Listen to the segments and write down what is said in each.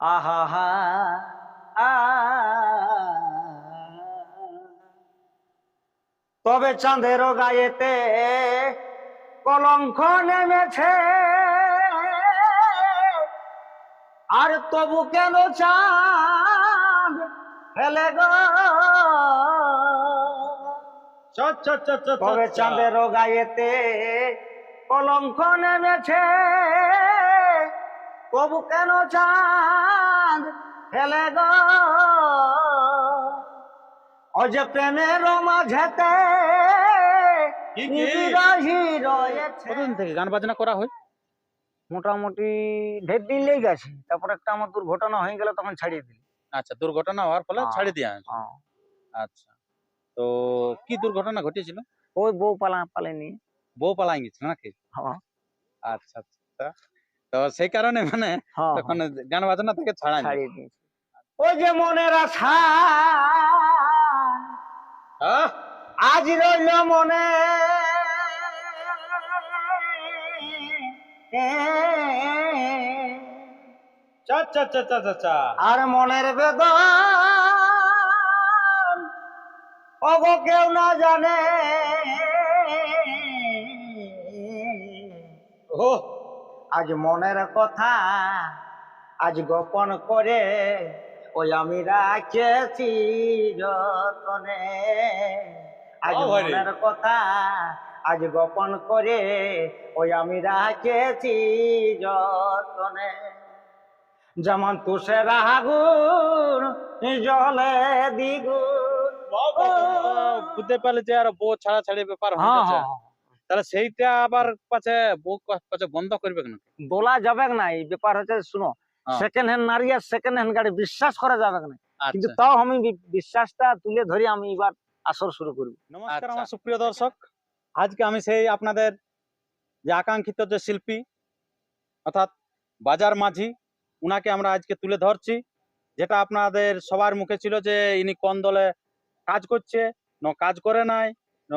আহা হা। তবে চাঁদের গায়েতে কলঙ্ক নেমেছে। আর তবু কেন চাঁদ ফেলে গো? তবে চাঁদের গায়েতে কলঙ্ক নেমেছে। তবু কেন চাঁদ ফেলে গো? অজে প্রেমের মাঝেতে কতদিন থেকে গান বাজনা করা হয়? মোটামুটি ঢের দিন লেগে গেছে। তারপর একটা আমার দুর্ঘটনা হয়ে গেল তখন ছাড়িয়ে দিল। আচ্ছা দুর্ঘটনা হওয়ার ফলে হ্যাঁ। ছাড়ি দিয়া আচ্ছা তো কি দুর্ঘটনা ঘটেছিল? ওই বউ পালা পালে নিয়ে বউ পালাই গেছিল নাকি? হ্যাঁ। আচ্ছা আচ্ছা। তো সেই কারণে মানে হ্যাঁ তখন গান বাজনা থেকে ছাড়া ছাড়িয়ে দিয়েছে। ওই যে মনের আশা আজ রইল মনে। আর মনের বেদন অগ কেউ না জানে। আজ মনের কথা আজ গোপন করে ওই আমি রাখেছি যতনে আজ। মনের কথা আজ গোপন করে ওই আমি রাখেছি যতনে যেমন তুষের আগুন জলে দ্বিগুণ বুঝতে পারলে যে আর বউ ছাড়া ছাড়ি ব্যাপার হয়ে হ্যাঁ হ্যাঁ তাহলে সেইটা আবার পাছে বউ কা- পাছে বন্ধ করবে কেন? বলা যাবে না এই ব্যাপার হচ্ছে শুনো। সেকেন্ড হ্যান্ড নারী আর সেকেন্ড হ্যান্ড গাড়ি বিশ্বাস করা যাবে না। কিন্তু আচ্ছা তাও আমি বিশ্বাসটা তুলে ধরে আমি এবার আসর শুরু করব। নমস্কার আচ্ছা। আমার সুপ্রিয় দর্শক। আজকে আমি সেই আপনাদের যে আকাঙ্ক্ষিত যে শিল্পী অর্থাৎ বাজার মাঝি উনাকে আমরা আজকে তুলে ধরছি যেটা আপনাদের সবার মুখে ছিল যে ইনি কোন দলে কাজ করছে ন কাজ করে নাই ন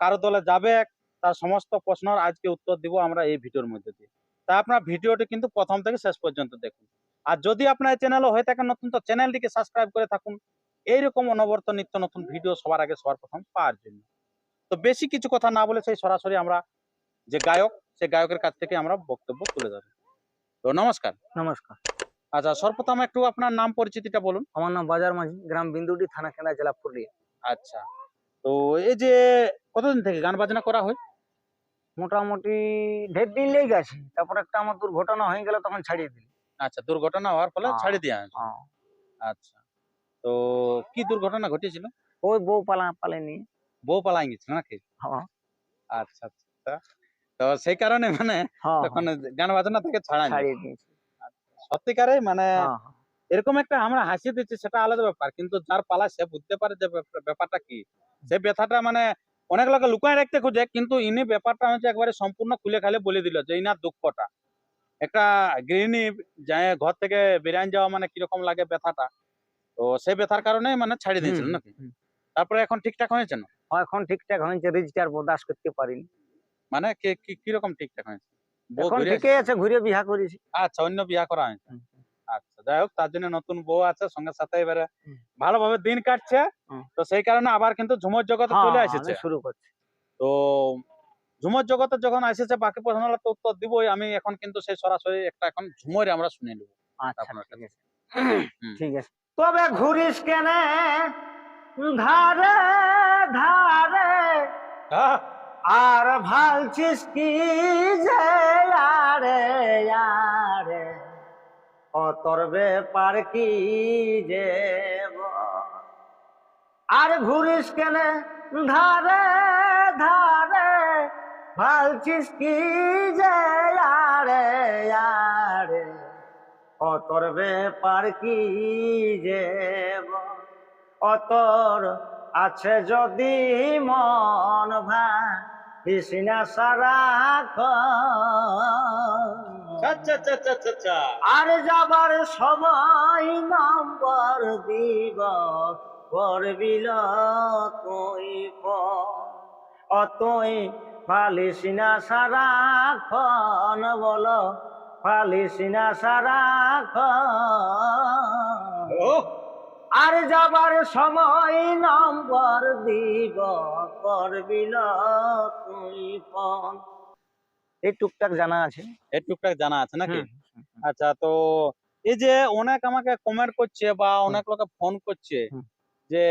কারও দলে যাবে তার সমস্ত প্রশ্নের আজকে উত্তর দিব আমরা এই ভিডিওর মধ্যে দিয়ে। তা আপনার ভিডিওটি কিন্তু প্রথম থেকে শেষ পর্যন্ত দেখুন। আর যদি আপনার চ্যানেলও হয়ে থাকে নতুন তো চ্যানেলটিকে সাবস্ক্রাইব করে থাকুন। এইরকম অনবরত নিত্য নতুন ভিডিও সবার আগে সবার প্রথম পাওয়ার জন্য। তো বেশি কিছু কথা না বলে সেই সরাসরি আমরা যে গায়ক সেই গায়কের কাছ থেকে আমরা বক্তব্য তুলে ধরি। তো নমস্কার। নমস্কার। আচ্ছা সর্বপ্রথম একটু আপনার নাম পরিচিতিটা বলুন। আমার নাম বাজার মাঝি গ্রাম বিন্দুটি থানা কেনা জেলা পুরুলিয়া। আচ্ছা। তো এই যে কতদিন থেকে গান বাজনা করা হয়? মোটামুটি ঢের দিন লেগে গেছে। তারপর একটা আমার দুর্ঘটনা হয়ে গেল তখন ছাড়িয়ে দিল। আচ্ছা দুর্ঘটনা হওয়ার ফলে হ্যাঁ। ছাড়ি দেওয়া আচ্ছা তো কি দুর্ঘটনা ঘটেছিল? ওই বউ পালা পালে নিয়ে বউ পালাই গেছিল নাকি? হ্যাঁ। আচ্ছা আচ্ছা। তো সেই কারণে মানে হ্যাঁ তখন গান বাজনা থেকে ছাড়া সত্যিকারে মানে হ্যাঁ হ্যাঁ। এরকম একটা আমরা হাসি দিচ্ছি সেটা আলাদা ব্যাপার। কিন্তু যার পালা সে বুঝতে পারে যে ব্যাপারটা কি। সে ব্যথাটা মানে অনেক লোকে লুকায় রাখতে খুঁজে কিন্তু ইনি ব্যাপারটা হচ্ছে একবারে সম্পূর্ণ খুলে খালে বলে দিল যে ইনার দুঃখটা একটা গৃহিণী যায় ঘর থেকে বেরিয়ে যাওয়া মানে কীরকম লাগে ব্যথাটা? তো সেই ব্যথার কারণে মানে ছাড়ি দিয়েছিল নাকি? তারপরে এখন ঠিকঠাক হয়েছে না? হ্যাঁ, এখন ঠিকঠাক হয়েছে রেজিস্টার বরদাস্ত করতে পারিনি। মানে কি- কীরকম ঠিকঠাক হয়েছে? এখন ঘুরে ঠিকই আছে ঘুরে বিহা করেছি। আচ্ছা অন্য বিয়া করা হয়েছে। আচ্ছা যাই হোক তার জন্য নতুন বউ আছে সঙ্গে সাথে এবারে ভালোভাবে দিন কাটছে। তো সেই কারণে আবার কিন্তু ঝুমর জগতে হ্যাঁ, চলে এসেছে। শুরু করছি। তো ঝুমর জগতে যখন এসেছে বাকি প্রশ্নগুলো তো উত্তর দিবই। আমি এখন কিন্তু সেই সরাসরি একটা এখন ঝুমরে আমরা শুনে নেব। আচ্ছা ঠিক আছে। হুম। ঠিক আছে। তবে ঘুরিস কেনে? ধারে ধারে। আর ভালছিস কি যে আরে আরে ও তোর ব্যাপার কি যে। আর ঘুরিস কেনে ধারে ধারে, ভালছিস কি যে আরে আরে ও তোর ব্যাপার কি যে বল। ও তোর আছে যদি মন ভাসিনা সারা আচ্ছা আচ্ছা আচ্ছা আচ্ছা আচ্ছা। আর যাবার সময় নম্বর দিব করবিল তুই ও তুই পালিস না সারা খন বল পালিস না সারা আর যাবার সময় নাম্বার দিব করবিল তুই ফোন এই টুকটাক জানা আছে। এই টুকটাক জানা আছে নাকি। আচ্ছা তো এই যে অনেক আমাকে কমেন্ট করছে বা অনেক লোকে ফোন করছে যে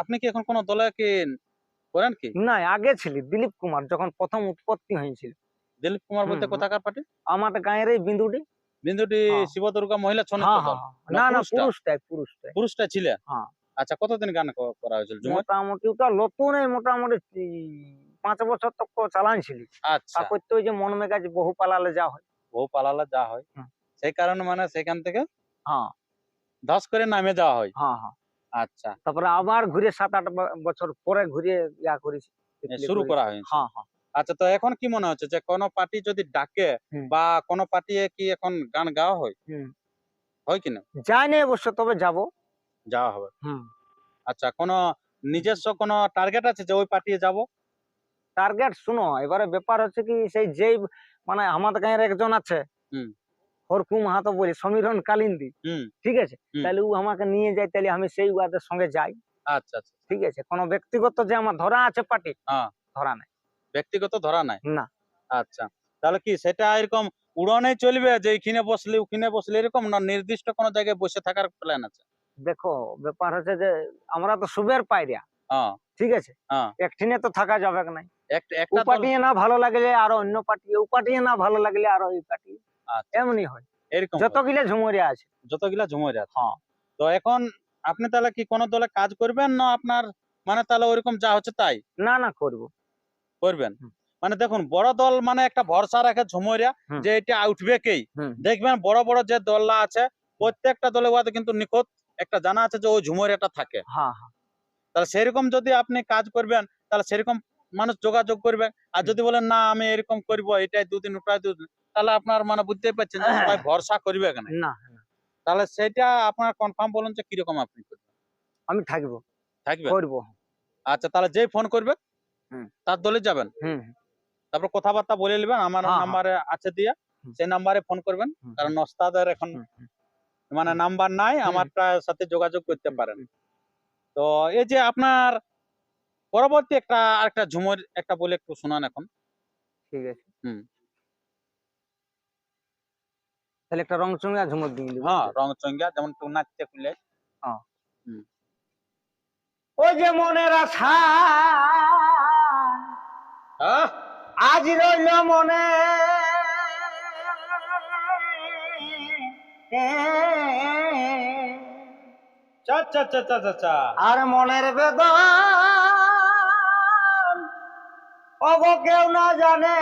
আপনি কি এখন কোন দলে কি করেন কি? না আগে ছিলি দিলীপ কুমার যখন প্রথম উৎপত্তি হয়েছিল। দিলীপ কুমার বলতে। কোথাকার পার্টি? আমাদের গাঁয়ের এই বিন্দুটি। বিন্দুটি হ্যাঁ। শিবদুর্গা মহিলা ছনের হ্যাঁ হ্যাঁ। না, না না পুরুষটা? পুরুষটাই পুরুষটাই। পুরুষটা হ্যাঁ। আচ্ছা কতদিন গান করা হয়েছিল? মোটামুটি ওটা নতুন মোটামুটি পাঁচ বছর তক চালানছিলি। আচ্ছা। তারপর তো ওই যে মন মেগাজ বহু পালালে যা হয়। বহু পালালা যা হয়। সেই কারণে মানে সেখান থেকে হ্যাঁ। ধস করে নামে যাওয়া হয়। হ্যাঁ হ্যাঁ। আচ্ছা। তারপরে আবার ঘুরে সাত আট বছর পরে ঘুরে ইয়া করেছি। শুরু করা হয়েছে। হ্যাঁ হ্যাঁ। আচ্ছা তো এখন কি মনে হচ্ছে যে কোন পার্টি যদি ডাকে বা কোনো পার্টি কি এখন গান গাওয়া হয়? হুম। হয় কি না? যাইনি অবশ্য তবে যাব। যাওয়া হবে। হুম। আচ্ছা কোনো নিজস্ব কোনো টার্গেট আছে যে ওই পার্টি যাব? টার্গেট শুনো এবারে ব্যাপার হচ্ছে কি সেই যেই মানে আমাদের গাঁয়ের একজন আছে হুম। হরকু মাহাতো বলি সমীরণ কালিন্দি ঠিক আছে? তাহলে ও আমাকে নিয়ে যায় তাহলে আমি সেই ওয়াদের সঙ্গে যাই। আচ্ছা আচ্ছা ঠিক আছে? কোনো ব্যক্তিগত যে আমার ধরা আছে পার্টি হ্যাঁ। ধরা নাই। ব্যক্তিগত ধরা নাই? না। আচ্ছা। তাহলে কি সেটা এরকম উড়নে চলবে যে এইখানে বসলে ওখানে বসলে এরকম না নির্দিষ্ট কোনো জায়গায় বসে থাকার প্ল্যান আছে? দেখো ব্যাপার হচ্ছে যে আমরা তো সুবের পাইরিয়া হ্যাঁ ঠিক আছে? হ্যাঁ। একঠিনে তো থাকা যাবে না। একটা ও একটা দল- পার্টি না ভালো লাগলে আর অন্য পার্টি ও না ভালো লাগলে আর ওই পার্টি। আচ্ছা, এমনি হয়। এরকম যতগুলা ঝুমরিয়া আছে। যতগুলা ঝুমরে হ্যাঁ। তো এখন আপনি তাহলে কি কোন দলে কাজ করবেন না আপনার মানে তাহলে ওইরকম যা হচ্ছে তাই? না না করব। করবেন? মানে দেখুন বড় দল মানে একটা ভরসা রাখে ঝুমরিয়া যে এটা উঠবে কেই? দেখবেন বড় বড় যে দলরা আছে প্রত্যেকটা দলে কিন্তু নিখুঁত একটা জানা আছে যে ওই ঝুমরিয়াটা থাকে। হ্যাঁ হ্যাঁ। তাহলে সেরকম যদি আপনি কাজ করবেন তাহলে সেরকম মানুষ যোগাযোগ করবে। আর যদি বলেন না আমি এরকম করব এটাই দুদিন ওটাই দুদিন তাহলে আপনার মানে বুঝতেই পারছেন সবাই ভরসা করবে কেন? না তাহলে সেটা আপনার কনফার্ম বলুন যে কীরকম আপনি করবেন। আমি থাকব। থাকবেন? করব। আচ্ছা তাহলে যেই ফোন করবে তার দলে যাবেন? হুম তারপর কথাবার্তা বলে নেবেন আমার হ্যাঁ, হ্যাঁ। নাম্বারে আছে দিয়া। সেই নাম্বারে ফোন করবেন। কারণ ওস্তাদের এখন মানে নাম্বার নাই হুম। আমারটা সাথে যোগাযোগ করতে পারেন। তো এই যে আপনার পরবর্তী একটা আরেকটা ঝুমুর একটা বলে একটু শোনান এখন। ঠিক আছে। হুম। তাহলে একটা রং চুঙ্গা ঝুমুর দিয়ে দিব। হ্যাঁ রং চঙ্গিয়া যেমন একটু নাচতে খুলে। হ্যাঁ। ওই যে মনের আশা আহ, আজ রইল মনে। আর মনের বেদন অগ কেউ না জানে।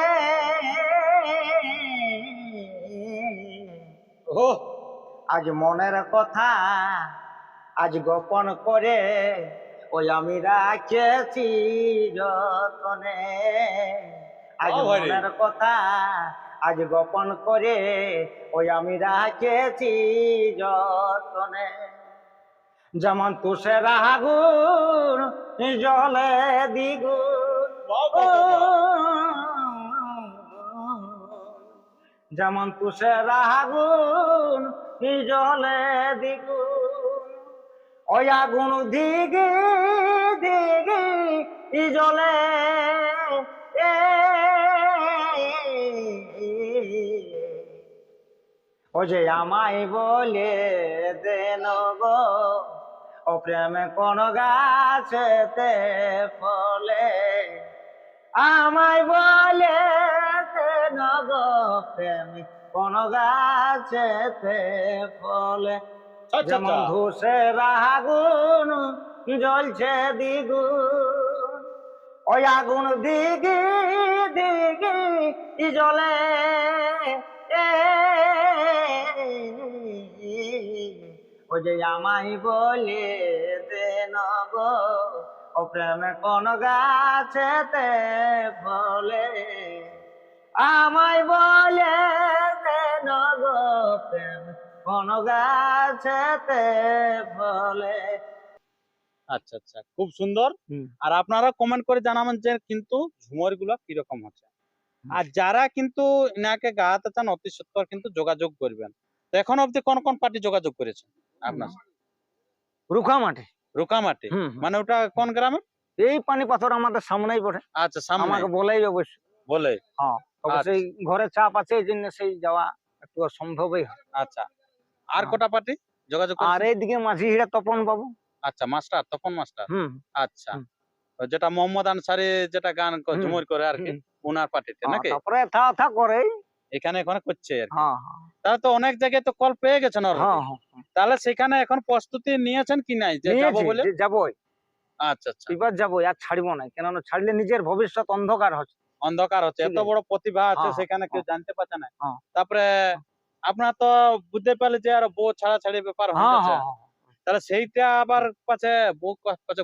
ও আজ মনের কথা আজ গোপন করে ওই আমি রাখেছি যতনে। আজ মনের কথা আজ গোপন করে ওই আমি রাখেছি যতনে। যেমন তুষের আগুন জলে বাহ। যেমন তুষের আগুন জলে দ্বিগুণ। ওই আগুন দিগি দিগি জলে এ ও যে আমায় বলে দেন গো। প্রেমে কোন গাছেতে ফলে? আমায় বলে দেন গো কোন গাছেতে ফলে? চা, চা, যেমন চা। ধূসের আগুন জ্বলছে দ্বিগুণ ওই আগুন দিগি দিগি জলে যে আমায় বলে দেন গো ও প্রেমে কোন গাছেতে ফলে আমায় বলে দেন গো প্রেম কোন গাছেতে ফলে আচ্ছা আচ্ছা খুব সুন্দর। হুম। আর আপনারা কমেন্ট করে জানাবেন যে কিন্তু ঝুমরগুলো কীরকম হচ্ছে। আর যারা কিন্তু ইনাকে গাওয়াতে চান অতি সত্তর কিন্তু যোগাযোগ করবেন। তো এখন অবধি কোন কোন পার্টি যোগাযোগ করেছে আপনার। মানে ওটা কোন গ্রামে এই পানি পাথর আমাদের সামনেই পড়ে আচ্ছা আমাকে বলেই অবশ্য বলে? অবশ্যই ঘরে চাপ আছে এই জন্য সেই যাওয়া একটু অসম্ভবই হয়। আচ্ছা। আর হ্যাঁ। কটা পার্টি? যোগাযোগ আর এইদিকে মাঝি তপন বাবু। আচ্ছা মাস্টার তপন মাস্টার? আচ্ছা। যেটা মোহাম্মদ আনসারি যেটা গান ঝুমুর করে আর কি। ওনার পার্টিতে হ্যাঁ, নাকি? তারপরে থা থা করে এখানে এখানে করছে হ্যাঁ হ্যাঁ। তাহলে তো অনেক জায়গায় তো কল পেয়ে গেছেন। হ্যাঁ তাহলে সেখানে এখন প্রস্তুতি নিয়েছেন কি নাই? যে যাব বলে? যাবোই। আচ্ছা আচ্ছা। এবার যাবোই আর ছাড়বো না। কেননা ছাড়লে নিজের ভবিষ্যৎ অন্ধকার হচ্ছে। অন্ধকার হচ্ছে। এত বড় প্রতিভা আছে সেখানে কেউ। জানতে পারছে না। তারপরে আপনার তো বুঝতে পারলে যে আর বউ ছাড়া ছাড়ি ব্যাপার হ্যাঁ। তাহলে সেইটা আবার বউ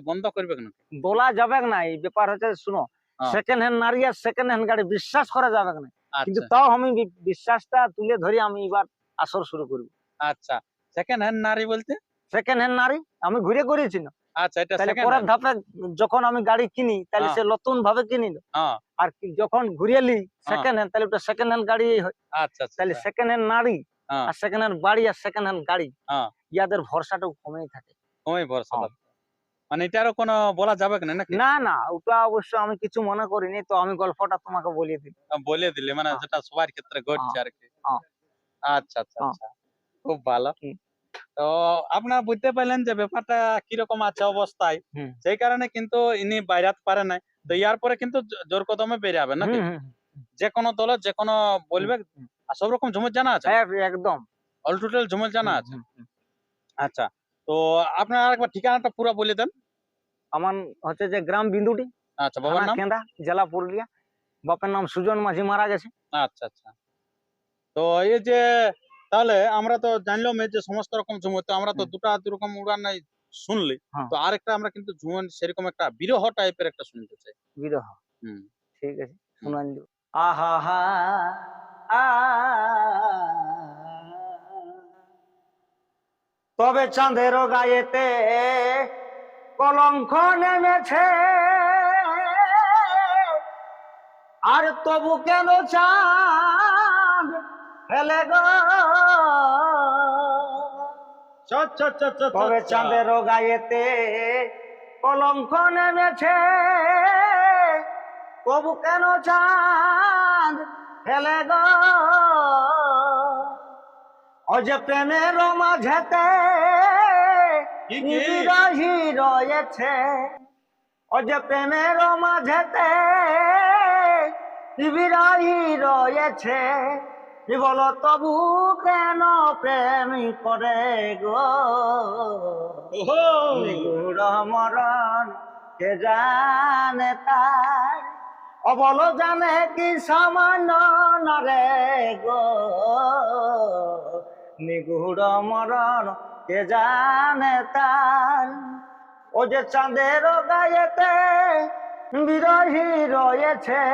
বন্ধ করবে কেন? বলা যাবে না এই ব্যাপার হচ্ছে শুনো। সেকেন্ড হ্যান্ড নারী আর সেকেন্ড হ্যান্ড গাড়ি বিশ্বাস করা যাবে না। কিন্তু আচ্ছা তাও আমি বিশ্বাসটা তুলে ধরে আমি এবার আসর শুরু করব। আচ্ছা। সেকেন্ড হ্যান্ড নারী বলতে? সেকেন্ড হ্যান্ড নারী আমি ঘুরে করেছি না। আচ্ছা এটা সেকেন্ড পরের ধাপে যখন আমি গাড়ি কিনি তাহলে হ্যাঁ। সে নতুন ভাবে কিনি হ্যাঁ। আর যখন ঘুরিয়ে লি সেকেন্ড হ্যান্ড তাহলে ওটা সেকেন্ড হ্যান্ড গাড়ি হয়। আচ্ছা আচ্ছা তাহলে সেকেন্ড হ্যান্ড নারী হ্যাঁ। আর সেকেন্ড হ্যান্ড বাড়ি আর সেকেন্ড হ্যান্ড গাড়ি হ্যাঁ। ইয়াদের ভরসাটাও কমেই থাকে। ওই ভরসা হ্যাঁ। মানে এটারও কোনো বলা যাবে না নাকি? না না ওটা অবশ্য আমি কিছু মনে করিনি তো আমি গল্পটা তোমাকে বলিয়ে দিই। বলে দিলে মানে। যেটা সবার ক্ষেত্রে ঘটছে আর কি। আচ্ছা আচ্ছা। আচ্ছা খুব ভালো। তো আপনারা বুঝতে পারলেন যে ব্যাপারটা কীরকম আছে অবস্থায়। সেই কারণে কিন্তু ইনি বাইরাতে পারে নাই। তো ইয়ার পরে কিন্তু জোর কদমে বেরিয়ে নাকি? হুম, হুম, যে কোনো দলে যে কোনো বলবে আর সব রকম ঝুমুর জানা আছে? এক- একদম। অল টোটাল ঝুমুর জানা আছে। আচ্ছা তো আপনার আরেকবার ঠিকানাটা পুরো বলে দেন। আমার হচ্ছে যে গ্রাম বিন্দুটি আচ্ছা বাবার নাম কেন্দা জেলা পুরুলিয়া বাপের নাম সুজন মাঝি মারা গেছে আচ্ছা আচ্ছা তো এই যে তাহলে আমরা তো জানলাম এই যে সমস্ত রকম ঝুমুর তো আমরা তো দুটা দুরকম উড়ান নাই শুনলি। তো আরেকটা আমরা কিন্তু ঝুমুর সেরকম একটা বিরহ টাইপের একটা শুনতে চাই বিরহ হুম ঠিক আছে শুনান আহা হা তবে চাঁদের গায়েতে কলঙ্ক নেমেছে। আর তবু কেন চাঁদ ফেলে গো? তবে চাঁদের গায়েতে কলঙ্ক নেমেছে। তবু কেন চাঁদ ফেলে গো? যে প্রেমের মাঝেতে? বিরহী রয়েছে ও যে প্রেমের মাঝেতে। বিরহী রয়েছে বলো তবু কেন প্রেম করে গো? মরণ কে জানে তার অবল জানে কি সামান্য নরে গো? নিগুড় মরণ কে জানে তার? ও যে চাঁদের গায়েতে বিরহী রয়েছে।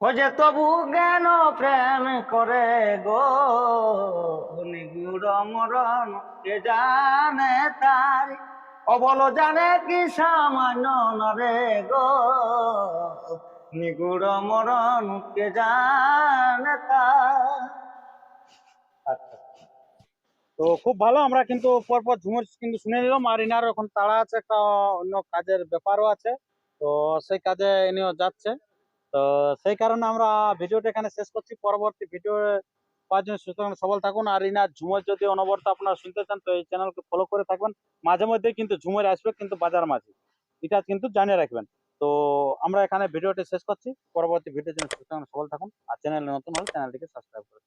ও যে তবু জ্ঞান প্রেম করে গো? নিগুড় মরণ, কে জানে তার? অবল জানে কি সামান্য নরে গো? নিগুড় মরণ, কে জানে তার? আচ্ছা। তো খুব ভালো, আমরা কিন্তু পরপর ঝুমুর কিন্তু শুনে নিলাম। আর ইনার এখন তাড়া আছে, একটা অন্য কাজের ব্যাপারও আছে। তো সেই কাজে ইনিও যাচ্ছে। তো সেই কারণে আমরা ভিডিওটা এখানে শেষ করছি। পরবর্তী ভিডিও পাওয়ার জন্য সুতরাং সবল থাকুন। আর ইনার ঝুমুর যদি অনবরত আপনারা শুনতে চান, তো এই চ্যানেলকে ফলো করে থাকবেন। মাঝে মধ্যে কিন্তু ঝুমুর আসবে, কিন্তু বাজার মাঝে। এটা কিন্তু জানিয়ে রাখবেন। তো আমরা এখানে ভিডিওটি শেষ করছি। পরবর্তী ভিডিওর জন্য সুতরাং সবল থাকুন। আর চ্যানেল নতুন হলে চ্যানেলটিকে সাবস্ক্রাইব করুন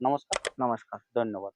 নমস্কার। নমস্কার। ধন্যবাদ।